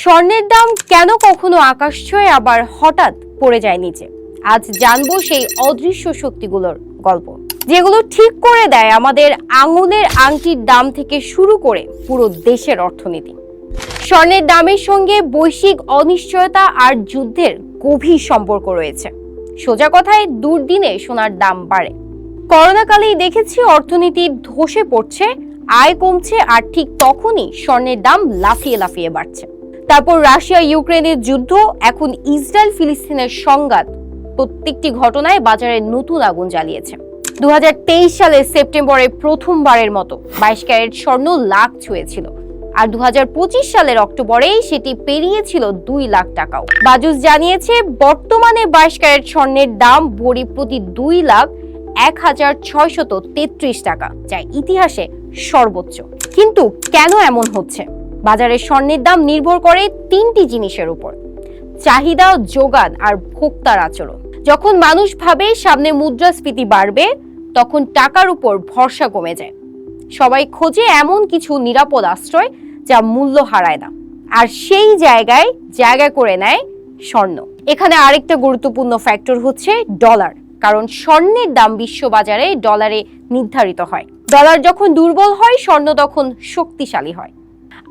স্বর্ণের দাম কেন কখনো আকাশ ছুঁয়ে আবার হঠাৎ পড়ে যায় নিচে? আজ জানব সেই অদৃশ্য শক্তিগুলোর গল্প। যেগুলো ঠিক করে দেয় আমাদের আঙুলের আংটির দাম থেকে শুরু করে পুরো দেশের অর্থনীতি। স্বর্ণের দামের সঙ্গে বৈশ্বিক অনিশ্চয়তা আর যুদ্ধের গভীর সম্পর্ক রয়েছে। সোজা কথায় দুর্দিনে সোনার দাম বাড়ে। করোনাকালেই দেখেছি অর্থনীতি ধসে পড়ছে, আয় কমছে আর ঠিক তখনই স্বর্ণের দাম লাফিয়ে লাফিয়ে বাড়ছে। তারপর রাশিয়া ইউক্রেনের যুদ্ধ, এখন ইসরায়েল ফিলিস্তিনের সংঘাত। প্রত্যেকটি ঘটনায় বাজারে নতুন আগুন জ্বালিয়েছে। দু সালের সেপ্টেম্বরে প্রথমবারের মতো বাইশ ক্যারেট স্বর্ণ লাখ ছুঁয়েছিল। আর দু হাজার পঁচিশ সালের অক্টোবরেই সেটি পেরিয়েছিল দুই লাখ টাকাও। বাজুস জানিয়েছে, বর্তমানে বাইশ ক্যারেট স্বর্ণের দাম বড়ি প্রতি দুই লাখ এক হাজার ছয়শত তেত্রিশ টাকা, যা ইতিহাসে সর্বোচ্চ। কিন্তু কেন এমন হচ্ছে? বাজারে স্বর্ণের দাম নির্ভর করে তিনটি জিনিসের উপর। চাহিদা যোগান আর ভোক্তার আচরণ। যখন মানুষ ভাবে সামনে মুদ্রাস্ফীতি বাড়বে, তখন টাকার উপর ভরসা কমে যায়। সবাই খোঁজে এমন কিছু নিরাপদ আশ্রয় যা মূল্য হারায় না। আর সেই জায়গায় জায়গা করে নেয় স্বর্ণ। এখানে আরেকটা গুরুত্বপূর্ণ ফ্যাক্টর হচ্ছে ডলার। কারণ স্বর্ণের দাম বিশ্ববাজারে ডলারে নির্ধারিত হয়। ডলার যখন দুর্বল হয়, স্বর্ণ তখন শক্তিশালী হয়।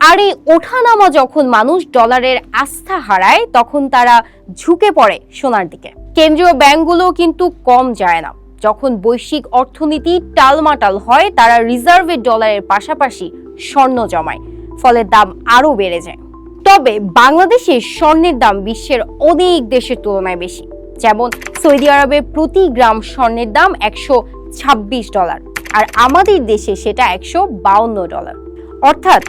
আর এই ওঠানামা যখন মানুষ ডলারের আস্থা হারায়, তখন তারা ঝুঁকে পড়ে সোনার দিকে। কেন্দ্রীয় ব্যাংকগুলো কিন্তু কম যায় না। যখন বৈশ্বিক অর্থনীতি টালমাটাল হয়, তারা রিজার্ভের ডলারের পাশাপাশি স্বর্ণ জমায়, ফলে দাম আরও বেড়ে যায়। তবে বাংলাদেশে স্বর্ণের দাম বিশ্বের অনেক দেশের তুলনায় বেশি। যেমন সৌদি আরবে প্রতি গ্রাম স্বর্ণের দাম একশো ছাব্বিশ ডলার, আর আমাদের দেশে সেটা একশো ডলার। অর্থাৎ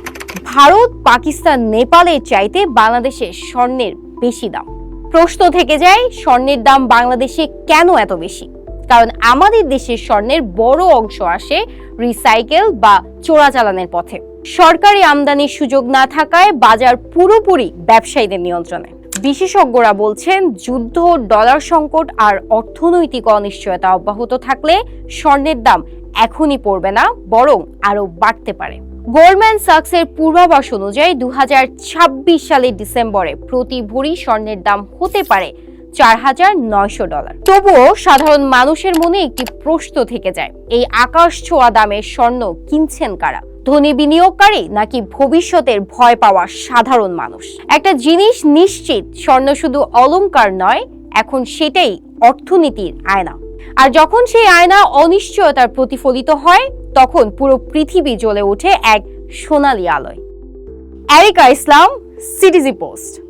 ভারত, পাকিস্তান নেপালের চাইতে বাংলাদেশে স্বর্ণের বেশি দাম। প্রশ্ন থেকে যায়, স্বর্ণের দাম বাংলাদেশে কেন এত বেশি? কারণ আমাদের দেশের স্বর্ণের বড় অংশ আসে রিসাইকেল বা চোরাচালানের পথে। সরকারি আমদানির সুযোগ না থাকায় বাজার পুরোপুরি ব্যবসায়ীদের নিয়ন্ত্রণে। বিশেষজ্ঞরা বলছেন, যুদ্ধ, ডলার সংকট আর অর্থনৈতিক অনিশ্চয়তা অব্যাহত থাকলে স্বর্ণের দাম এখনই পড়বে না, বরং আরও বাড়তে পারে। গোল্ডম্যান সাক্সের পূর্বাভাস অনুযায়ী দু হাজার ছাব্বিশ সালের ডিসেম্বরে প্রতি ভরি স্বর্ণের দাম হতে পারে চার হাজার নয়শো ডলার। তবুও সাধারণ মানুষের মনে একটি প্রশ্ন থেকে যায়, এই আকাশ ছোঁয়া দামের স্বর্ণ কিনছেন কারা? ধনী বিনিয়োগকারী নাকি ভবিষ্যতের ভয় পাওয়া সাধারণ মানুষ? একটা জিনিস নিশ্চিত, স্বর্ণ শুধু অলংকার নয়, এখন সেটাই অর্থনীতির আয়না। আর যখন সেই আয়না অনিশ্চয়তার প্রতিফলিত হয়, তখন পুরো পৃথিবী জ্বলে ওঠে এক সোনালী আলোয়। এরিকা ইসলাম, সিটিজি পোস্ট।